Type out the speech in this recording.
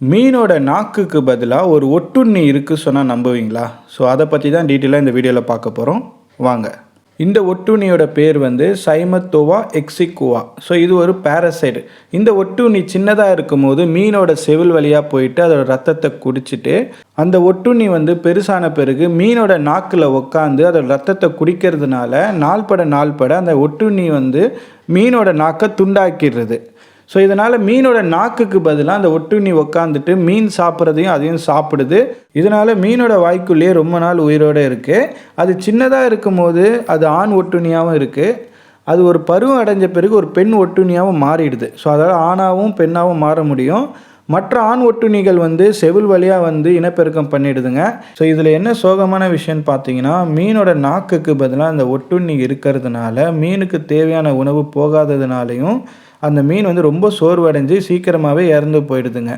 மீனோட நாக்குக்கு பதிலாக ஒரு ஒட்டுண்ணி இருக்குது சொன்னால் நம்புவீங்களா? ஸோ அதை பற்றி தான் டீட்டெயிலாக இந்த வீடியோவில் பார்க்க போகிறோம் வாங்க. இந்த ஒட்டுண்ணியோட பேர் வந்து சைமத்தோவா எக்ஸிகுவா ஸோ இது ஒரு பேரசைடு இந்த ஒட்டுண்ணி சின்னதாக இருக்கும்போது மீனோட செவில் வழியாக போயிட்டு அதோட ரத்தத்தை குடிச்சிட்டு அந்த ஒட்டுண்ணி வந்து பெருசான பிறகு மீனோட நாக்கில் உக்காந்து அதோட ரத்தத்தை குடிக்கிறதுனால நாள்பட நாள்பட அந்த ஒட்டுண்ணி வந்து மீனோட நாக்கை துண்டாக்கிடுறது ஸோ இதனால் மீனோட நாக்குக்கு பதிலாக அந்த ஒட்டுண்ணி உக்காந்துட்டு மீன் சாப்பிட்றதையும் அதையும் சாப்பிடுது. இதனால் மீனோட வாய்க்குள்ளேயே ரொம்ப நாள் உயிரோடு இருக்குது அது சின்னதாக இருக்கும்போது அது ஆண் ஒட்டுண்ணியாகவும் இருக்குது அது ஒரு பருவம் அடைஞ்ச பிறகு ஒரு பெண் ஒட்டுண்ணியாகவும் மாறிடுது. ஸோ அதால் ஆணாகவும் பெண்ணாகவும் மாற முடியும். மற்ற ஆண் ஒட்டுண்ணிகள் வந்து செவில் வழியாக வந்து இனப்பெருக்கம் பண்ணிடுதுங்க. ஸோ இதில் என்ன சோகமான விஷயம்னு பார்த்தீங்கன்னா மீனோட நாக்குக்கு பதிலாக அந்த ஒட்டுண்ணி இருக்கிறதுனால மீனுக்கு தேவையான உணவு போகாததுனாலையும் அந்த மீன் வந்து ரொம்ப சோர்வடைஞ்சு சீக்கிரமாகவே இறந்து போயிடுதுங்க.